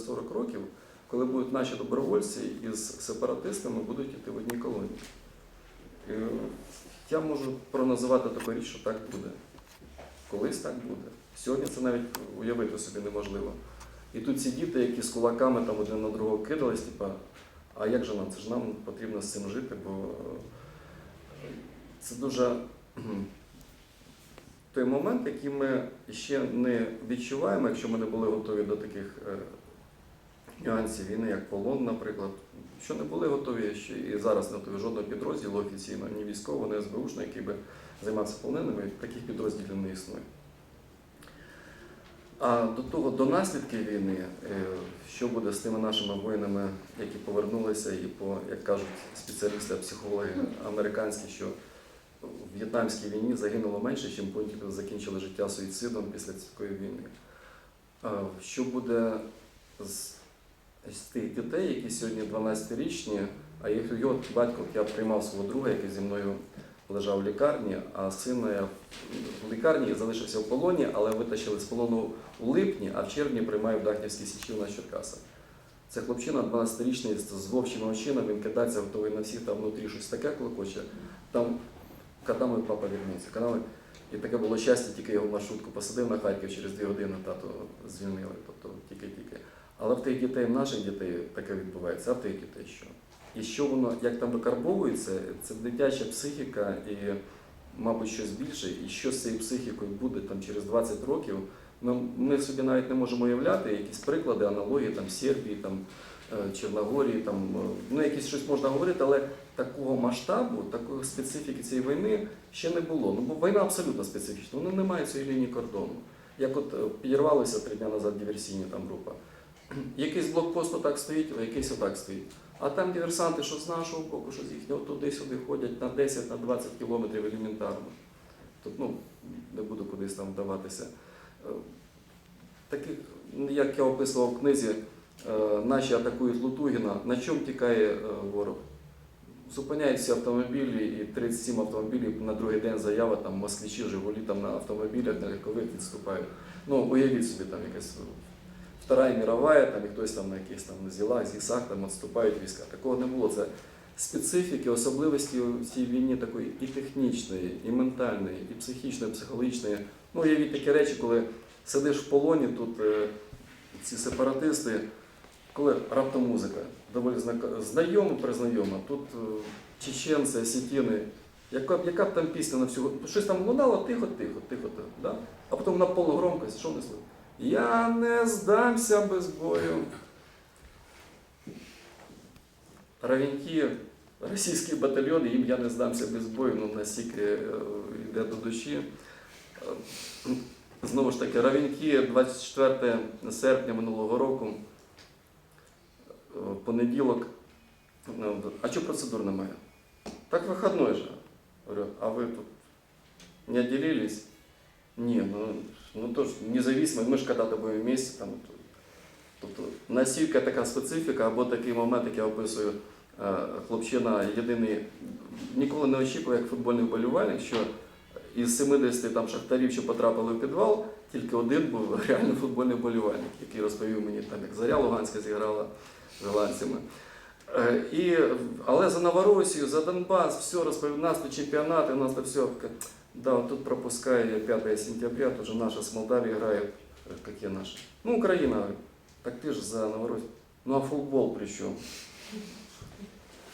через 40 років, коли будуть наші добровольці із сепаратистами будуть йти в одній колонії. І я можу проназивати таку річ, що так буде. Колись так буде. Сьогодні це навіть уявити собі неможливо. І тут ці діти, які з кулаками там один на другого кидались, типа, а як же нам? Це ж нам потрібно з цим жити, бо е, це дуже той момент, який ми ще не відчуваємо, якщо ми не були готові до таких е, нюансів війни, як полон, наприклад. Що не були готові ще і зараз не готові жодного підрозділу офіційно, ні військового, ні СБУшного, який би займався полоненими, таких підрозділів не існує. А до того, до наслідків війни, е, що буде з тими нашими воїнами, які повернулися, і по, як кажуть спеціалісти, психологи американські, що в В'єтнамській війні загинуло менше, ніж потім закінчили життя суїцидом після цієї війни. Що буде з тих дітей, які сьогодні 12-річні, а їх його батько, я приймав свого друга, який зі мною лежав в лікарні, а сина я в лікарні залишився в полоні, але витащили з полону у липні, а в червні приймаю в Дахнівській січі на Черкасах. Це хлопчина 12-річний з вовчими очима, він кидається готовий на всіх, там внутрі щось таке клокоче. Там, мій папа вернеться, коли ми- і таке було щастя, тільки його маршрутку посадив на Харків через дві години тато звільнили, тобто тільки-тільки. Але в тих дітей, в наших дітей таке відбувається, а в тих дітей що? І що воно, як там викарбовується, це дитяча психіка і, мабуть, щось більше, і що з цією психікою буде там через 20 років. Ми, ми собі навіть не можемо уявляти якісь приклади, аналогії там Сербії, там, е, Чорногорії, там, е, ну якісь щось можна говорити, але такого масштабу, такої специфіки цієї війни ще не було. Ну, бо війна абсолютно специфічна, вона не має цієї лінії кордону. Як от е, підірвалися три дні назад диверсійні там група. Якийсь блокпост отак стоїть, а якийсь отак стоїть. А там диверсанти, що з нашого боку, що з їхнього, туди-сюди ходять на 10 на 20 кілометрів елементарно. Тут ну, не буду кудись там вдаватися. Е, Таких, як я описував в книзі, е, наші атакують Лутугіна. На чому тікає е, ворог? Зупиняються автомобілі і 37 автомобілів на другий день заява, там москвичі, Жигулі там на автомобілях, на легкових відступають. Ну, уявіть собі, там якась Вторая мировая, там хтось там на якихось там на зілах, зісах там відступають війська. Такого не було. Це специфіки, особливості в цій війні такої і технічної, і ментальної, і психічної, і психологічної. Ну, уявіть такі речі, коли сидиш в полоні, тут е, ці сепаратисти, коли раптом музика, доволі знайома, признайома, тут е, чеченці, осетіни, яка, яка б там пісня на всього, щось там лунало тихо, тихо, тихо, тихо, да? а потім на повну громкость, що несли? Я не здамся без бою. Равеньки, російський батальйон, їм я не здамся без бою, ну настільки е, йде до душі. Е, Знову ж таки, Равеньки 24 серпня минулого року, е, понеділок. Ну, А чого процедур немає? Так вихідний же. Говорю, а ви тут не отделились? Ні, ну, ну то ж независимо, ми ж коли-то будемо вместе, там, то- тобто настільки така специфіка, або такий момент, який я описую, е, хлопчина єдиний, ніколи не очікував, як футбольний вболівальник, що із 70 там шахтарів, що потрапили в підвал, тільки один був реально футбольний вболівальник, який розповів мені, там, як Заря Луганська зіграла з голландцями. Е, І, але за Новоросію, за Донбас, все розповів, у нас тут чемпіонати, у нас тут все. Да, вот тут пропуская 5 сентября, тут же наша с Молдавией играет. Э, Какие наши? Ну, Украина. Так ты же за Новороссию. Ну, а футбол при чем?